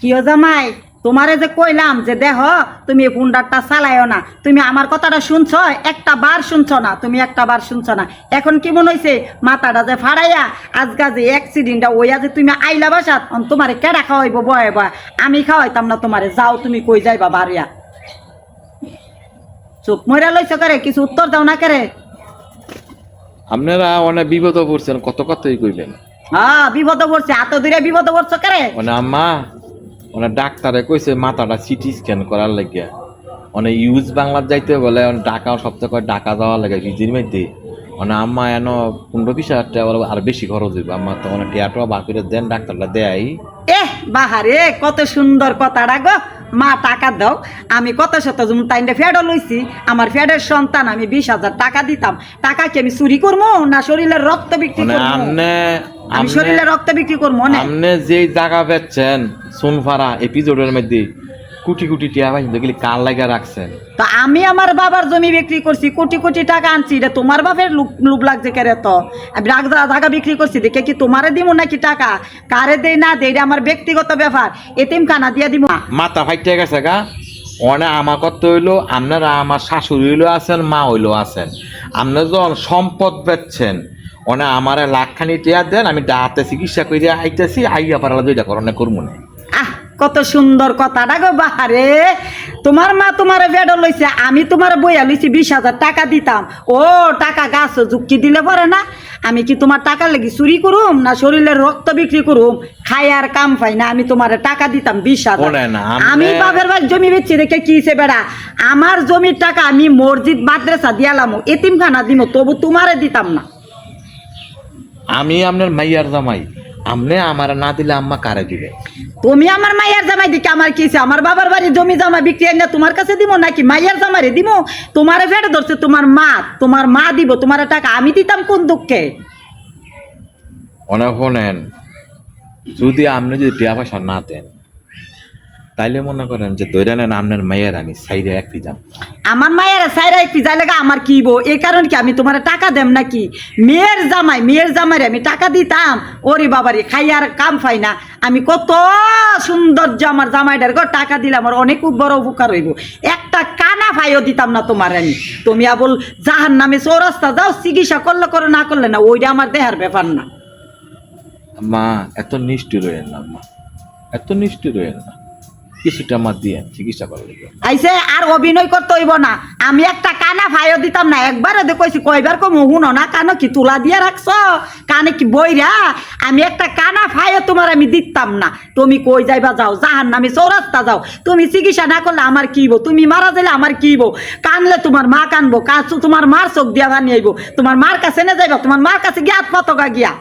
কিয় জামাই? তোমারে যে কইলাম যে দেহ তুমি এই ফোনডারটা চালাইও না। তুমি আমার কথাটা শুনছ? একটা বার শুনছ না। তুমি একটা বার শুনছ না। এখন কি মনে হয়েছে মাথাটা যে ফাড়াইয়া আজকা যে অ্যাক্সিডেন্টটা ওইয়া যে তুমি আইলা বাসাত তোমারে কেডা খাওয়াইব বয় বয়? আমি খাওয়াইতাম না তোমারে। যাও তুমি কই যাইবা বাড়িয়া। চুপ মইরা লইছ করে? কিছু উত্তর দাও না করে? আপনারা অনেক বিপদ পড়ছেন কত কথাই কইলেন হ্যাঁ বিপদ পড়ছে। এত দূরে বিপদ পড়ছ করে? মানে আম্মা অনেক ডাক্তারে কইছে মাথাটা সিটি স্ক্যান করার লাগিয়া অনেক ইউজ বাংলার যাইতে বলে অনেক ঢাকা সপ্তাহে করে ঢাকা যাওয়া লাগে বিজির মধ্যে। মানে আম্মা এন পনেরো বিশ হাজার টাকা আর বেশি খরচ হইব। আম্মা তো অনেক টিয়াটা বাকিরে দেন ডাক্তারটা দেয় এহ বাহারে কত সুন্দর কথাটা গো। মা টাকা দাও। আমি কত শত যেমন তাইনটা ফেডও লইছি। আমার ফেডের সন্তান আমি বিশ হাজার টাকা দিতাম। টাকা কি আমি চুরি করব না শরীরের রক্ত বিক্রি করব আমি শরীরের রক্ত বিক্রি করব না আমনে যেই জায়গা বেচছেন সোনফারা এপিসোডের মধ্যে কোটি কোটি টিয়া পাইছেন দেখলি কার লাগা রাখছেন। তো আমি আমার বাবার জমি বিক্রি করছি কোটি কোটি টাকা আনছি এটা তোমার বাপের লুপ লাগছে কেরে তো? আমি জায়গা বিক্রি করছি দেখে কি তোমারে দিব নাকি টাকা? কারে দেই না দেই এটা আমার ব্যক্তিগত ব্যাপার। এতিম খানা দিয়ে দিব মাথা ফাইটে গেছে গা। অনে আমার কত হইল আপনারা আমার শাশুড়ি হইল আছেন মা হইল আছেন। আপনারা যখন সম্পদ বেচছেন। অনে আমার লাখখানি টিয়া দেন, আমি ডাহাতে চিকিৎসা করিয়া আইতেছি, আইয়া পারালা দুইটা করণে করব না। কত সুন্দর কথাটা গো বাহারে। তোমার মা তোমার বেড লইছে আমি তোমার বইয়া লইছি বিশ হাজার টাকা দিতাম। ও টাকা গাছ যুক্তি দিলে পরে না? আমি কি তোমার টাকা লাগি চুরি করুম না শরীরের রক্ত বিক্রি করুম? খাই আর কাম পাই না আমি তোমার টাকা দিতাম বিশ হাজার। আমি বাপের বাড়ি জমি বেচছি দেখে কি হিসেবে বেড়া? আমার জমির টাকা আমি মসজিদ মাদ্রাসা দিয়ালাম এতিমখানা দিমো তবু তোমারে দিতাম না। আমি আপনার মাইয়ার জামাই। আমনে আমার না দিলে আম্মা কারে দিবে? তুমি আমার মায়ের জামাই দিকে আমার কি? আমার বাবার বাড়ি জমি জামা বিক্রি না তোমার কাছে দিব নাকি মায়ের জামারে দিব তোমারে ফেট ধরছে তোমার মা তোমার মা দিব তোমার টাকা আমি দিতাম কোন দুঃখে? অনেক যদি আপনি যদি টিয়া পয়সা না দেন তাইলে মনে করেন যে দৈরা নেন আপনার মায়ের আমি সাইডে এক যাম আমার মায়ের সাইরা এক পিজাই লাগা আমার কি বো এই কারণ কি আমি তোমার টাকা দেম নাকি? মেয়ের জামাই মেয়ের জামাইরে আমি টাকা দিতাম। ওরে বাবারে খাই আর কাম পাই না। আমি কত সৌন্দর্য আমার জামাইটার গো টাকা দিলাম আমার অনেক বড় উপকার হইব। একটা কানা ভাইও দিতাম না তোমার আমি। তুমি আবল জাহান নামে চৌরাস্তা যাও চিকিৎসা করলে করো না করলে না ওইটা আমার দেহার ব্যাপার না। মা এত নিষ্ঠুর হইেন না মা এত নিষ্ঠুর হইেন না। কিছুটা আমার দিয়ে চিকিৎসা করার লাগে। আইসে আর অভিনয় করতে হইব না। আমি একটা কানা ভাইও দিতাম না একবারে দেখছি কয়বার কম হুনো না, কানো কি তুলা দিয়ে রাখছ? কানে কি বইরা? আমি একটা কানা ভাইও তোমার আমি দিতাম না। তুমি কই যাইবা যাও জাহান নামে চৌরাস্তা যাও। তুমি চিকিৎসা না করলে আমার কি হইব? তুমি মারা যাইলে আমার কি হইব? কানলে তোমার মা কানবো, কাছু তোমার মার চোখ দিয়া বানিয়ে আইব। তোমার মার কাছে না যাইবা, তোমার মার কাছে গিয়া পতকা গিয়া।